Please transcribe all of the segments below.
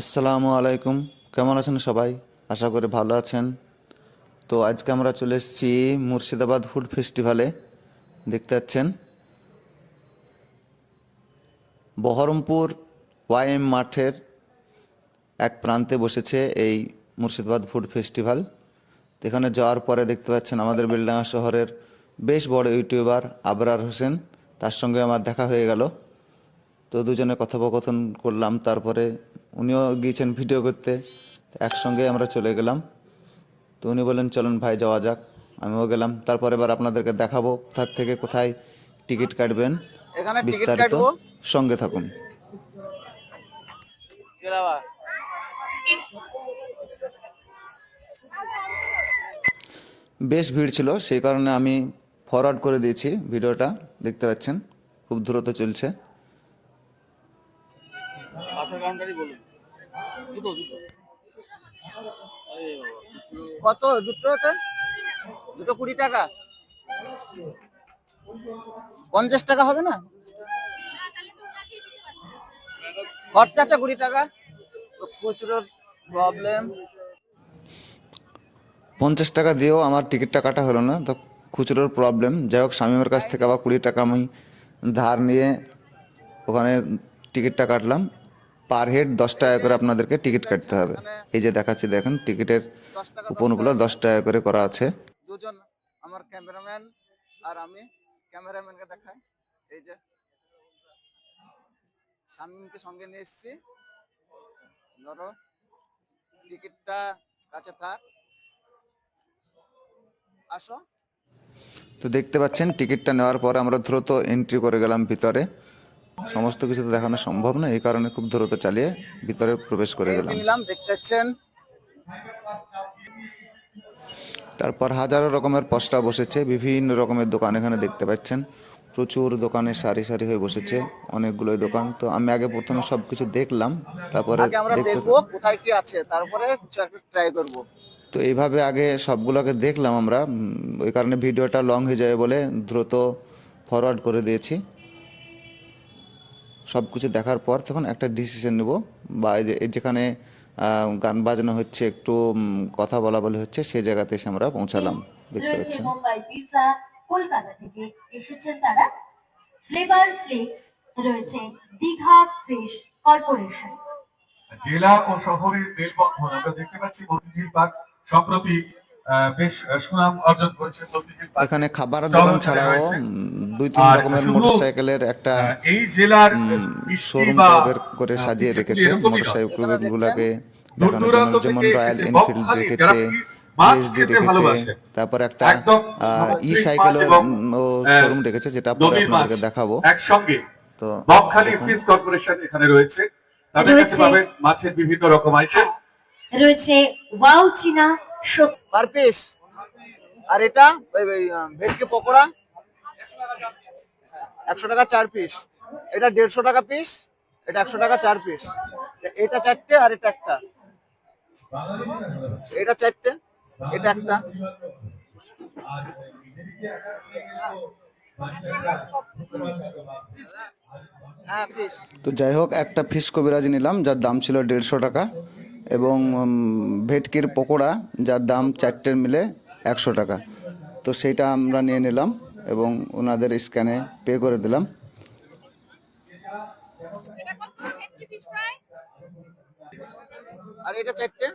আসসালামু আলাইকুম। কেমন আছেন সবাই? আশা করি ভালো আছেন। তো আজকে আমরা চলে এসেছি মুর্শিদাবাদ ফুড ফেস্টিভ্যালে দেখতে পাচ্ছেন? বহরমপুর ওয়াইএম মাঠের এক প্রান্তে বসেছে এই মুর্শিদাবাদ ফুড ফেস্টিভ্যাল এখানে যাওয়ার পরে দেখতে পাচ্ছেন আমাদের বেলডাঙ্গা শহরের বেশ বড় ইউটিউবার আবরার হোসেন। তার সঙ্গে আমার দেখা হয়ে গেল। তো দুজনে কথোপকথন করলাম, তারপরে উনিও গিয়েছেন ভিডিও করতে। একসঙ্গে আমরা চলে গেলাম। তো উনি বললেন চলুন ভাই যাওয়া যাক। আমিও গেলাম। তারপরে এবার আপনাদেরকে দেখাবো কোথার থেকে কোথায় টিকিট কাটবেন বিস্তারিত। সঙ্গে থাকুন। বেশ ভিড় ছিল সেই কারণে আমি ফরওয়ার্ড করে দিয়েছি ভিডিওটা। দেখতে পাচ্ছেন খুব দ্রুত চলছে। কত? দুটো ওটা দুটো কুড়ি টাকা? পঞ্চাশ টাকা হবে না? খরচা আছে কুড়ি টাকা। তো খুচরোর প্রবলেম পঞ্চাশ টাকা দিয়েও আমার টিকিটটা কাটা হলো না তো খুচরোর প্রবলেম যাই হোক স্বামীমের কাছ থেকে আবার কুড়ি টাকা আমি ধার নিয়ে ওখানে টিকিটটা কাটলাম। পার হেড দশ টাকা করে আপনাদেরকে টিকিট কাটতে হবে। এই যে দেখাচ্ছি দেখেন টিকিটের কুপনগুলো দশ টাকা করে করা আছে। দুজন আমার ক্যামেরাম্যান আর আমি ক্যামেরাম্যানকে দেখাই। এই যে শামীমকে সঙ্গে নিয়ে এসেছি। ধরো টিকিটটা কাছে থাক। আসো। তো দেখতে পাচ্ছেন টিকিটটা নেওয়ার পর আমরা দ্রুত এন্ট্রি করে গেলাম ভিতরে। সমস্ত কিছু তো দেখানো সম্ভব না এই কারণে খুব দ্রুত চালিয়ে ভিতরে প্রবেশ করে গেলাম। দেখতে পাচ্ছেন। তারপর হাজারো রকমের পসরা বসেছে বিভিন্ন রকমের দোকান এখানে দেখতে পাচ্ছেন। প্রচুর দোকানে সারি সারি হয়ে বসেছে অনেকগুলোই দোকান। তো আমি আগে প্রথমে সব কিছু দেখলাম তারপরে আমরা কোথায় কি আছে তারপরে কিছু একটা ট্রাই করব। তো এইভাবে আগে সবগুলোকে দেখলাম আমরা ওই কারণে ভিডিওটা লং হয়ে যাবে বলে দ্রুত ফরওয়ার্ড করে দিয়েছি। সব কিছু দেখার পর তখন একটা ডিসিশন নেব। বা এই যেখানে গান বাজানো হচ্ছে একটু কথা বলা বলি হচ্ছে সেই জায়গাতে এসে আমরা পৌঁছালাম। দেখতে পাচ্ছেন। কলকাতা থেকে এসেছেন তারা। ফ্লেভার ফ্লেক্স রয়েছে দীঘা ফিশ কর্পোরেশন জেলা ও শহরের আমরা দেখতে পাচ্ছি মতিঝিল পার্ক। সম্প্রতি বেশ সুনাম অর্জন করেছে মতিঝিল পার্ক। এখানে খাবার দোকান ছাড়াও দুই তিন রকমের মোটরসাইকেলের একটা এই জেলার শোরুম করে সাজিয়ে রেখেছে। মোটরসাইকেল গুলাকে দেখানোর জন্য যেমন রয়্যাল এনফিল্ড রেখেছে। তারপর একটা ই আহ, শোরুম রেখেছে যেটা পরে আপনাদেরকে দেখাবো একসঙ্গে তো বকখালি। ফিশ কর্পোরেশন এখানে রয়েছে তাদের কাছে। পাবেন মাছের বিভিন্ন রকম আইটেম রয়েছে ওয়াও চীনা শোক পার আর এটা ভেটকি পকোড়া একশো টাকা চার পিস এটা দেড়শো টাকা পিস এটা একশো টাকা চার পিস এটা চারটে আর এটা একটা। এটা চারটে, এটা একটা। হ্যাঁ তো যাই হোক, একটা ফিশ কবিরাজি নিলাম, যার দাম ছিল দেড়শো টাকা। এবং ভেটকির পকোড়া, যার দাম চারটের মিলে একশো টাকা। তো সেইটা আমরা নিয়ে নিলাম। এবং ওনাদের স্ক্যানে পে করে দিলাম। আর এটা চারটে?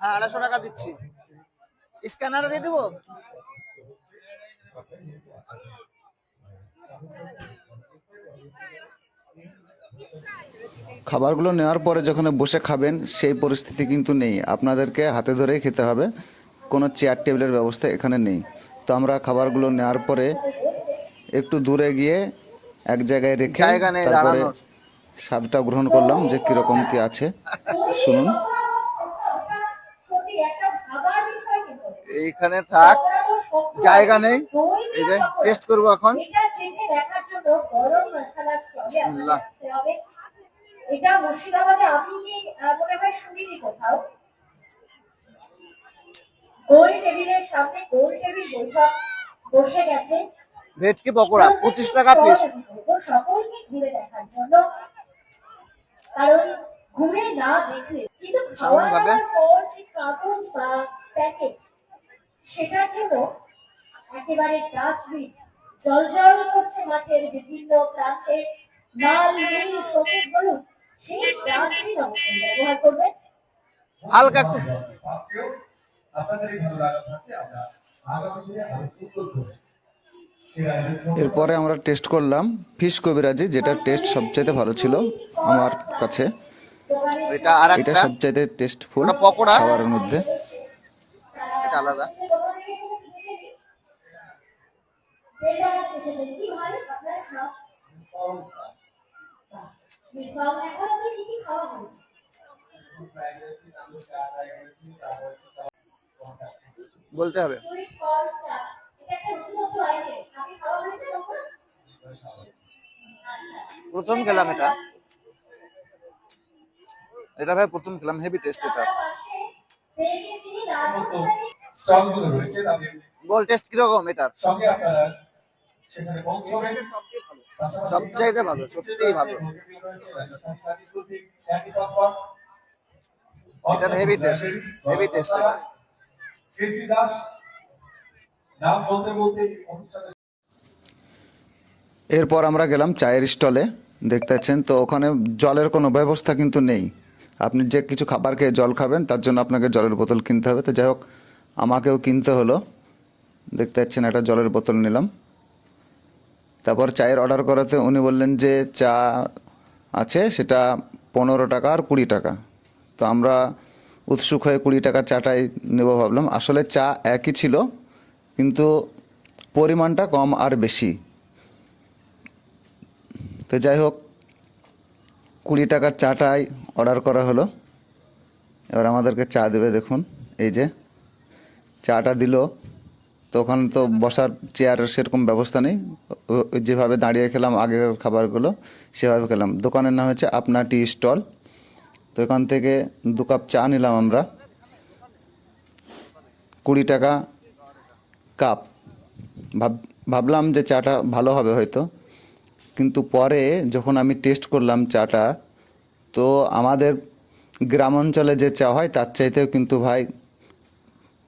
হ্যাঁ আড়াইশো টাকা দিচ্ছি। স্ক্যানারে দিয়ে দেবো? খাবারগুলো নেওয়ার পরে যখন বসে খাবেন সেই পরিস্থিতি কিন্তু নেই। আপনাদেরকে হাতে ধরেই খেতে হবে। কোনো চেয়ার টেবিলের ব্যবস্থা এখানে নেই। তো আমরা খাবারগুলো নেওয়ার পরে একটু দূরে গিয়ে এক জায়গায় রেখে তারপরে স্বাদটা গ্রহণ করলাম যে কীরকম কি আছে। শুনুন। এইখানে থাক। জায়গা নেই। এই যে টেস্ট করব এখন। এটা চেখে দেখার জন্য গরম মশলা স্টকে বিসমিল্লাহ। আসতে হবে এটা মুর্শিদাবাদে আমি মনে হয় শুনিনি কোথাও। গোল টেবিলের সামনে গোল টেবিল বৈঠক বসে গেছে। ভেটকি পকোড়া পঁচিশ টাকা পিস সকলকে ঘুরে দেখার জন্য। কারণ ঘুরে না দেখলে কিন্তু খাওয়া দাওয়ার পর যে কাগজ বা প্যাকেট সেটার জন্য একেবারে ডাস্টবিন জল জল করছে মাঠের বিভিন্ন প্রান্তে। লাল নীল সবুজ হলুদ সেই ডাস্টবিন অবশ্যই ব্যবহার করবেন হালকা এরপরে আমরা টেস্ট করলাম ফিশ কবিরাজি যেটা টেস্ট সবচাইতে ভালো ছিল আমার কাছে। এটা আর এটা সবচাইতে টেস্টফুল পকোড়া? খাবারের মধ্যে। এটা আলাদা। বলতে হবে প্রথম খেলাম এটা এটা ভাই প্রথম খেলাম হেভি টেস্ট এটা স্টলগুলো রয়েছে তাদের বল টেস্ট কীরকম এটার সঙ্গে আপনারা সেখানে সবচাইতে ভালো সত্যিই ভালো। এটার heavy taste heavy taste K C Das নাম বলতে বলতে এরপর আমরা গেলাম চায়ের স্টলে দেখতে পাচ্ছেন তো ওখানে জলের কোনো ব্যবস্থা কিন্তু নেই। আপনি যে কিছু খাবার খেয়ে জল খাবেন তার জন্য আপনাকে জলের বোতল কিনতে হবে। তো যাই হোক আমাকেও কিনতে হলো। দেখতে পাচ্ছেন একটা জলের বোতল নিলাম। তারপর চায়ের অর্ডার করাতে উনি বললেন যে চা আছে, সেটা পনেরো টাকা আর কুড়ি টাকা। তো আমরা উৎসুক হয়ে কুড়ি টাকার চাটাই নেব ভাবলাম। আসলে চা একই ছিল, কিন্তু পরিমাণটা কম আর বেশি। তো যাই হোক, কুড়ি টাকার চাটাই অর্ডার করা হলো। এবার আমাদেরকে চা দেবে দেখুন। এই যে, চাটা দিল। তো ওখানে তো বসার চেয়ার সেরকম ব্যবস্থা নেই। যেভাবে দাঁড়িয়ে খেলাম আগের খাবারগুলো, সেভাবে খেলাম। দোকানের নাম হচ্ছে আপনা টি স্টল। তো এখান থেকে দু কাপ চা নিলাম আমরা। কুড়ি টাকা কাপ। ভাব, ভাবলাম যে চাটা ভালো হবে হয়তো। কিন্তু পরে যখন আমি টেস্ট করলাম চাটা, তো আমাদের গ্রাম অঞ্চলে যে চা হয়, তার চাইতেও কিন্তু ভাই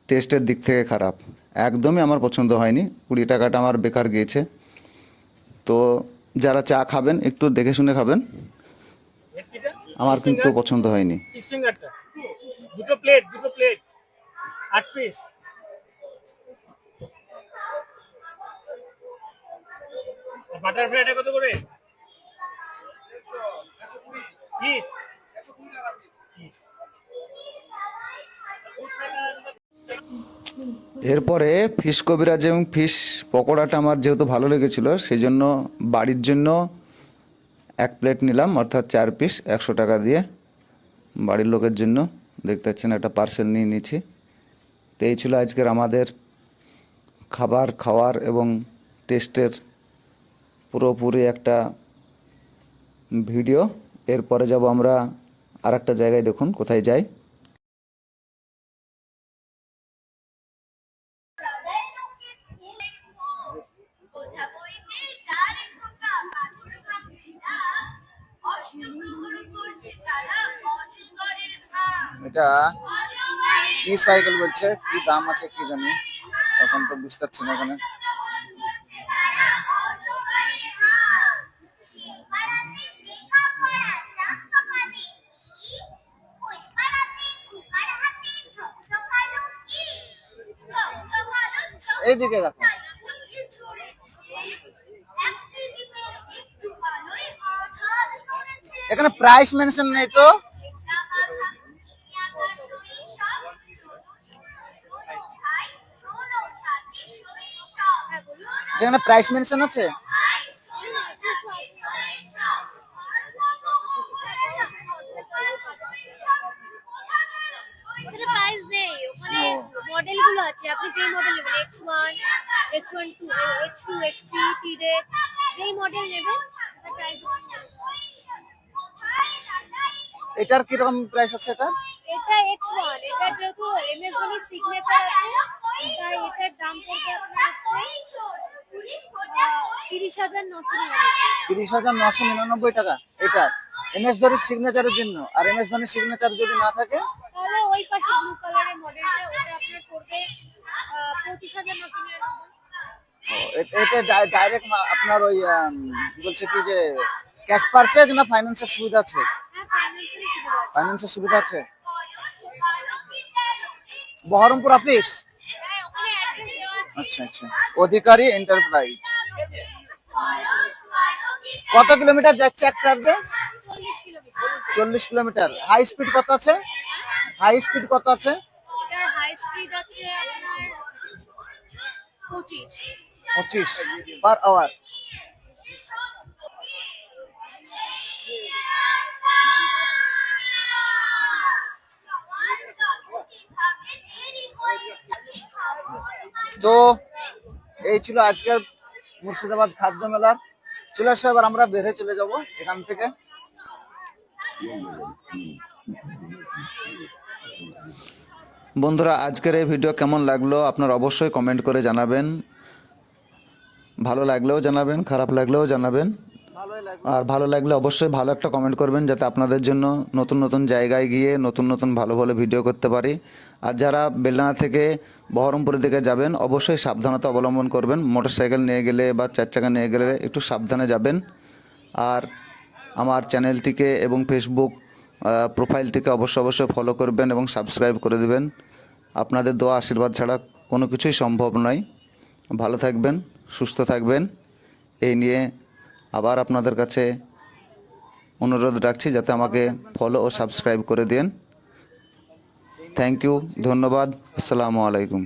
টেস্টের দিক থেকে খারাপ। একদমই আমার পছন্দ হয়নি। কুড়ি টাকাটা আমার বেকার গিয়েছে। তো যারা চা খাবেন একটু দেখে শুনে খাবেন। আমার কিন্তু পছন্দ হয়নি। দুটো প্লেট দুটো প্লেট আট পিস বাটার ফ্রাইটা কত করে? পিস এরপরে ফিশ কবিরাজ এবং ফিশ পকোড়াটা আমার যেহেতু ভালো লেগেছিল সেই জন্য বাড়ির জন্য এক প্লেট নিলাম, অর্থাৎ চার পিস, একশো টাকা দিয়ে। বাড়ির লোকের জন্য। দেখতে পাচ্ছেন, একটা পার্সেল নিয়ে নিয়েছি তো এই ছিল আজকের আমাদের খাবার, খাওয়ার এবং টেস্টের পুরোপুরি একটা ভিডিও। এরপরে যাব আমরা আর একটা জায়গায় দেখুন, কোথায় যাই। এটা কি সাইকেল বলছে? কি দাম আছে কি জানি? এখন তো বুঝতে পারছি না এখানে। এইদিকে দেখো। এখানে প্রাইস মেনশন নেই তো। সেখানে প্রাইস মেনশন আছে? প্রাইস নেই ওখানে মডেল আছে। আপনি যে মডেল নেবেন X one X one two X two X three টিডে যেই মডেল নেবেন তার প্রাইস এটার কীরকম প্রাইস আছে এটা এটা এক্স ওয়ান এটা যেহেতু সিগনেচার আছে তাই এটার দাম পড়বে আপনার হচ্ছে তিরিশ হাজার নশো নিরানব্বই। টাকা। এটা এম এস ধোনির সিগনেচারের জন্য। আর এম এস ধোনির সিগনেচার যদি না থাকে? ওই পাশে ব্লু কালারের মডেলটা ওটা আপনার পড়বে পঁচিশ হাজার নশো নিরানব্বই। ও, এ- এতে ডাইরেক্ট আপনার ওই বলছে কি যে ক্যাশ পারচেজ না ফাইন্যান্সের সুবিধা আছে? ফাইন্যান্সের সুবিধা আছে। বহরমপুর অফিস হ্যাঁ ওখানে অ্যাড্রেস দেওয়া আছে আচ্ছা আচ্ছা। অধিকারী এন্টারপ্রাইজ কত কিলোমিটার যাচ্ছে এক চার্জে? চল্লিশ কিলোমিটার। হাই স্পিড কত আছে? হাই স্পিড কত আছে? পঁচিশ। পার আওয়ার তো এই ছিল আজকের মুর্শিদাবাদ খাদ্য মেলার। চলে আসো এবার, আমরা বের চলে যাব এখান থেকে। বন্ধুরা, আজকের এই ভিডিও কেমন লাগল আপনার অবশ্যই কমেন্ট করে জানাবেন। ভালো লাগলেও জানাবেন, খারাপ লাগলেও জানাবেন। আর ভালো লাগলে অবশ্যই ভালো একটা কমেন্ট করবেন যাতে আপনাদের জন্য নতুন নতুন জায়গায় গিয়ে নতুন নতুন ভালো ভালো ভিডিও করতে পারি। আর যারা বেলডাঙা থেকে বহরমপুরের দিকে যাবেন, অবশ্যই সাবধানতা অবলম্বন করবেন। মোটরসাইকেল নিয়ে গেলে বা চার চাকা নিয়ে গেলে একটু সাবধানে যাবেন। আর আমার চ্যানেলটিকে এবং ফেসবুক প্রোফাইলটিকে অবশ্যই অবশ্যই ফলো করবেন এবং সাবস্ক্রাইব করে দেবেন। আপনাদের দোয়া আশীর্বাদ ছাড়া কোনো কিছুই সম্ভব নয়। ভালো থাকবেন, সুস্থ থাকবেন। এই নিয়ে আবার আপনাদের কাছে অনুরোধ রাখছি যাতে আমাকে ফলো ও সাবস্ক্রাইব করে দেন থ্যাংক ইউ ধন্যবাদ, আসসালামু আলাইকুম।